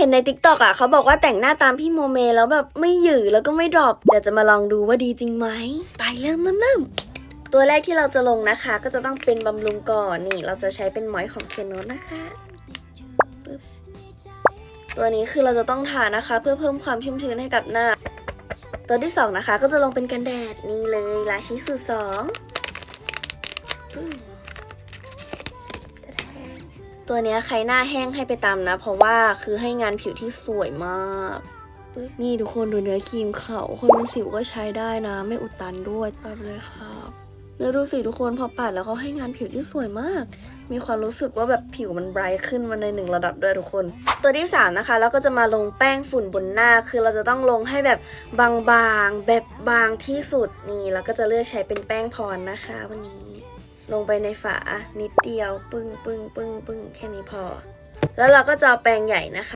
เห็นในติ๊กต็อกอะเขาบอกว่าแต่งหน้าตามพี่โมเมแล้วแบบไม่หยือแล้วก็ไม่ดรอปเดี๋ยวจะมาลองดูว่าดีจริงไหม ไปเริ่มเริ่มเริ่มตัวแรกที่เราจะลงนะคะ ก็จะต้องเป็นบำรุงก่อนนี่ เราจะใช้เป็นมอยของเคนโนนะคะตัวนี้คือเราจะต้องทานะคะ เพื่อเพิ่มความชุ่มชื้นให้กับหน้า ตัวที่สองนะคะ ก็จะลงเป็นกันแดดนี่เลยราชิสูตรสอง ตัวเนี้ยใครหน้าแห้งให้ไปตามนะ เพราะว่าคือให้งานผิวที่สวยมากนี่ทุกคนดูเนื้อครีมเขาคนเป็นสิวก็ใช้ได้นะ ไม่อุดตันด้วยปัดเลยครับแล้วดูสิทุกคนพอปัดแล้วเขาให้งานผิวที่สวยมาก มีความรู้สึกว่าแบบผิวมันไบรท์ขึ้นมาในหนึ่งระดับด้วยทุกคน ตัวที่สามนะคะแล้วก็จะมาลงแป้งฝุ่นบนหน้า คือเราจะต้องลงให้แบบบางๆแบบบางที่สุดนี่ แล้วก็จะเลือกใช้เป็นแป้งพรนะคะ วันนี้ ลงไปในฝานิดเดียว ปึ้งปึ้งปึ้งปึ้งแค่นี้พอ แล้วเราก็จะแปรงใหญ่นะคะ